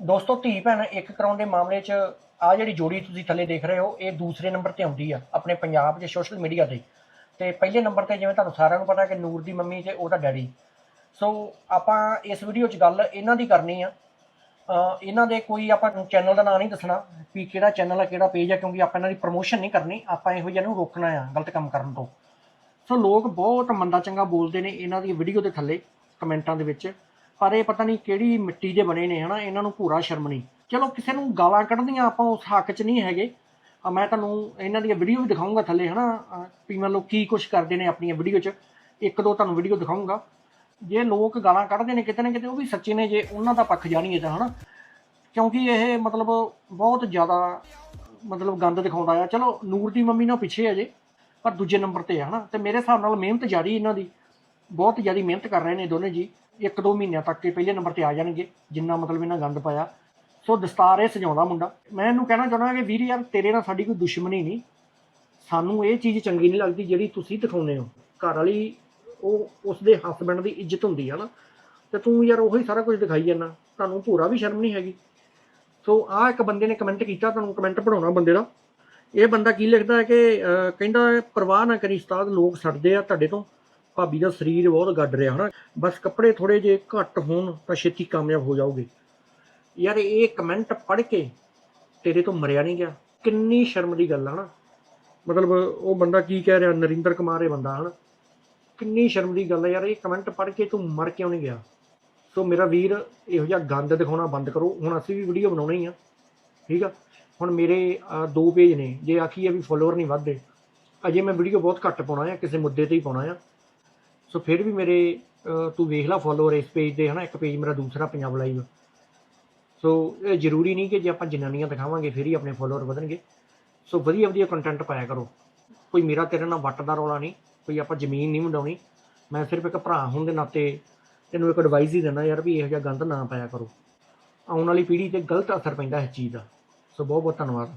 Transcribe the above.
ਦੋਸਤੋ, ਧੀ ਭੈਣ ਇੱਕ ਕਰਾਉਣ ਦੇ ਮਾਮਲੇ 'ਚ ਆ ਜਿਹੜੀ ਜੋੜੀ ਤੁਸੀਂ ਥੱਲੇ ਦੇਖ ਰਹੇ ਹੋ, ਇਹ ਦੂਸਰੇ ਨੰਬਰ ਤੇ ਆਉਂਦੀ ਆ, ਆਪਣੇ ਪੰਜਾਬ 'ਚ ਸੋਸ਼ਲ ਮੀਡੀਆ ਤੇ। ਤੇ ਪਹਿਲੇ ਨੰਬਰ ਤੇ ਜਿਵੇਂ ਤੁਹਾਨੂੰ ਸਾਰਿਆਂ ਨੂੰ ਪਤਾ ਕਿ ਨੂਰ ਦੀ ਮੰਮੀ ਤੇ ਉਹਦਾ ਡੈਡੀ। ਸੋ, ਆਪਾਂ ਇਸ ਵੀਡੀਓ 'ਚ ਗੱਲ ਇਹਨਾਂ ਦੀ ਕਰਨੀ ਆ। ਇਹਨਾਂ ਦੇ ਕੋਈ ਆਪਾਂ ਚੈਨਲ ਦਾ ਨਾਂ ਨਹੀਂ ਦੱਸਣਾ ਵੀ ਕਿਹੜਾ ਚੈਨਲ ਆ, ਕਿਹੜਾ ਪੇਜ ਆ, ਕਿਉਂਕਿ ਆਪਾਂ ਇਹਨਾਂ ਦੀ ਪ੍ਰੋਮੋਸ਼ਨ ਨਹੀਂ ਕਰਨੀ, ਆਪਾਂ ਇਹੋ ਜਿਹਾ ਨੂੰ ਰੋਕਣਾ ਆ, ਗਲਤ ਕੰਮ ਕਰਨ ਤੋਂ। ਸੋ, ਲੋਕ ਬਹੁਤ ਮੰਦਾ ਚੰਗਾ ਬੋਲਦੇ ਨੇ ਇਹਨਾਂ ਦੀ ਵੀਡੀਓ ਦੇ ਥੱਲੇ, ਕਮੈਂਟਾਂ ਦੇ ਵਿੱਚ। ਪਰ ਇਹ ਪਤਾ ਨਹੀਂ ਕਿਹੜੀ ਮਿੱਟੀ ਦੇ ਬਣੇ ਨੇ, ਹਨਾ? ਇਹਨਾਂ ਨੂੰ ਭੂਰਾ ਸ਼ਰਮ ਨਹੀਂ। ਚਲੋ, ਕਿਸੇ ਨੂੰ ਗਾਲਾਂ ਕੱਢਦੀਆਂ ਆਪਾਂ ਉਸ ਹੱਕ 'ਚ ਨਹੀਂ ਹੈਗੇ। ਆ ਮੈਂ ਤੁਹਾਨੂੰ ਇਹਨਾਂ ਦੀਆਂ ਵੀਡੀਓ ਵੀ ਦਿਖਾਉਂਗਾ ਥੱਲੇ, ਹਨਾ? ਅਹ ਵੀ ਮੰਨ ਲਓ ਕੀ ਕੁਝ ਕਰਦੇ ਨੇ ਆਪਣੀਆਂ ਵੀਡੀਓ 'ਚ। ਇੱਕ ਦੋ ਤੁਹਾਨੂੰ ਵੀਡੀਓ ਦਿਖਾਉਂਗਾ ਜੇ ਲੋਕ ਗਾਲਾਂ ਕੱਢਦੇ ਨੇ ਕਿਤੇ ਨਾ ਕਿਤੇ, ਉਹ ਵੀ ਸੱਚੇ ਨੇ, ਜੇ ਉਹਨਾਂ ਦਾ ਪੱਖ ਜਾਣੀਏ ਤਾਂ, ਹਨਾ? ਕਿਉਂਕਿ ਇਹ ਮਤਲਬ ਬਹੁਤ ਜ਼ਿਆਦਾ, ਮਤਲਬ ਗੰਦ ਦਿਖਾਉਂਦਾ ਆ। ਚਲੋ, ਨੂਰ ਦੀ ਮੰਮੀ ਨਾਲ ਪਿੱਛੇ ਹੈ ਜੇ, ਪਰ ਦੂਜੇ ਨੰਬਰ ਤੇ ਆ, ਹਨਾ? ਤੇ ਮੇਰੇ ਹਿਸਾਬ ਨਾਲ ਮਿਹਨਤ ਜਾਰੀ ਇਹਨਾਂ ਦੀ। ਬਹੁਤ ਜ਼ਿਆਦਾ ਮਿਹਨਤ ਕਰ ਰਹੇ ਨੇ ਦੋਨੇ ਜੀ। ਇੱਕ ਦੋ ਮਹੀਨਿਆਂ ਤੱਕ ਇਹ ਪਹਿਲੇ ਨੰਬਰ ਤੇ ਆ ਜਾਣਗੇ ਜਿੰਨਾ ਮਤਲਬ ਇਹਨਾਂ ਗੰਦ ਪਾਇਆ। ਸੋ ਦਸਤਾਰ ਇਹ ਸਜਾਉਂਦਾ ਮੁੰਡਾ। ਮੈਂ ਇਹਨੂੰ ਕਹਿਣਾ ਚਾਹੁੰਦਾ ਕਿ ਵੀਰ ਯਾਰ ਤੇਰੇ ਨਾਲ ਸਾਡੀ ਕੋਈ ਦੁਸ਼ਮਣੀ ਨਹੀਂ। ਸਾਨੂੰ ਇਹ ਚੀਜ਼ ਚੰਗੀ ਨਹੀਂ ਲੱਗਦੀ ਜਿਹੜੀ ਤੁਸੀਂ ਦਿਖਾਉਂਦੇ ਹੋ। ਘਰ ਵਾਲੀ ਉਹ ਉਸਦੇ ਹਸਬੰਡ ਦੀ ਇੱਜ਼ਤ ਹੁੰਦੀ ਹੈ ਨਾ। ਤੇ ਤੂੰ ਯਾਰ ਉਹੀ ਸਾਰਾ ਕੁਝ ਦਿਖਾਈ ਜਾਂਦਾ। ਤੁਹਾਨੂੰ ਭੂਰਾ ਵੀ ਸ਼ਰਮ ਨਹੀਂ ਹੈਗੀ। ਸੋ ਆਹ ਇੱਕ ਬੰਦੇ ਨੇ ਕਮੈਂਟ ਕੀਤਾ ਤੁਹਾਨੂੰ ਕਮੈਂਟ ਪੜਾਉਣਾ ਬੰਦੇ ਦਾ। ਇਹ ਬੰਦਾ ਕੀ ਲਿਖਦਾ ਹੈ ਕਿ ਅਹ, ਕਹਿੰਦਾ ਪਰਵਾਹ ਨਾ ਕਰੀ ਉਸਤਾਦ ਲੋਕ ਛੱਡਦੇ ਆ ਤੁਹਾਡੇ ਤੋਂ। ਭਾਬੀ ਦਾ ਸਰੀਰ ਬਹੁਤ ਗੱਡ ਰਿਹਾ, ਹਨਾ? ਬਸ ਕੱਪੜੇ ਥੋੜੇ ਜੇ ਘੱਟ ਹੋਣ ਤਾਂ ਛੇਤੀ ਕਾਮਯਾਬ ਹੋ ਜਾਓਗੇ। ਯਾਰ ਇਹ ਕਮੈਂਟ ਪੜ੍ਹ ਕੇ ਤੇਰੇ ਤੋਂ ਮਰਿਆ ਨਹੀਂ ਗਿਆ। ਕਿੰਨੀ ਸ਼ਰਮ ਦੀ ਗੱਲ ਆ, ਹਨਾ? ਮਤਲਬ ਉਹ ਬੰਦਾ ਕੀ ਕਹਿ ਰਿਹਾ? ਨਰਿੰਦਰ ਕੁਮਾਰ ਇਹ ਬੰਦਾ, ਹਨਾ? ਕਿੰਨੀ ਸ਼ਰਮ ਦੀ ਗੱਲ ਹੈ ਯਾਰ, ਇਹ ਕਮੈਂਟ ਪੜ੍ਹ ਕੇ ਤੂੰ ਮਰ ਕਿਉਂ ਨਹੀਂ ਗਿਆ? ਸੋ ਮੇਰਾ ਵੀਰ ਇਹੋ ਜਿਹਾ ਗੰਦ ਦਿਖਾਉਣਾ ਬੰਦ ਕਰੋ। ਹੁਣ ਅਸੀਂ ਵੀ ਵੀਡੀਓ ਬਣਾਉਣੀ ਆ, ਠੀਕ ਆ? ਹੁਣ ਮੇਰੇ ਦੋ ਪੇਜ ਨੇ। ਜੇ ਆਖੀਏ ਵੀ ਫੋਲੋਅਰ ਨਹੀਂ ਵੱਧਦੇ, ਅਜੇ ਮੈਂ ਵੀਡੀਓ ਬਹੁਤ ਘੱਟ ਪਾਉਣਾ ਆ, ਕਿਸੇ ਮੁੱਦੇ ਤੇ ਹੀ ਪਾਉਣਾ ਆ। ਸੋ ਫਿਰ ਵੀ ਮੇਰੇ ਤੂੰ ਵੇਖ ਲੈ ਫੋਲੋਅਰ ਇਸ ਪੇਜ ਦੇ ਹਨਾ, ਇੱਕ ਪੇਜ ਮੇਰਾ ਦੂਸਰਾ ਪੰਜਾਬ ਲਾਈਵ ਸੋ ਇਹ ਜ਼ਰੂਰੀ ਨਹੀਂ ਕਿ ਜੇ ਆਪਾਂ ਜਨਾਨੀਆਂ ਦਿਖਾਵਾਂਗੇ, ਫਿਰ ਹੀ ਆਪਣੇ ਫੋਲੋਅਰ ਵਧਣਗੇ। ਸੋ ਵਧੀਆ ਵਧੀਆ ਕੰਟੈਂਟ ਪਾਇਆ ਕਰੋ। ਕੋਈ ਮੇਰਾ ਤੇਰੇ ਨਾਲ ਵੱਟ ਦਾ ਰੌਲਾ ਨਹੀਂ, ਕੋਈ ਆਪਾਂ ਜ਼ਮੀਨ ਨਹੀਂ ਵੰਡਾਉਣੀ। ਮੈਂ ਸਿਰਫ ਇੱਕ ਭਰਾ ਹੋਣ ਦੇ ਨਾਤੇ ਤੈਨੂੰ ਇੱਕ ਐਡਵਾਈਸ ਹੀ ਦਿੰਦਾ ਯਾਰ ਵੀ ਇਹੋ ਜਿਹਾ ਗੰਦ ਨਾ ਪਾਇਆ ਕਰੋ। ਆਉਣ ਵਾਲੀ ਪੀੜ੍ਹੀ ਤੇ ਗਲਤ ਅਸਰ ਪੈਂਦਾ ਇਸ ਚੀਜ਼ ਦਾ। ਸੋ ਬਹੁਤ ਬਹੁਤ ਧੰਨਵਾਦ।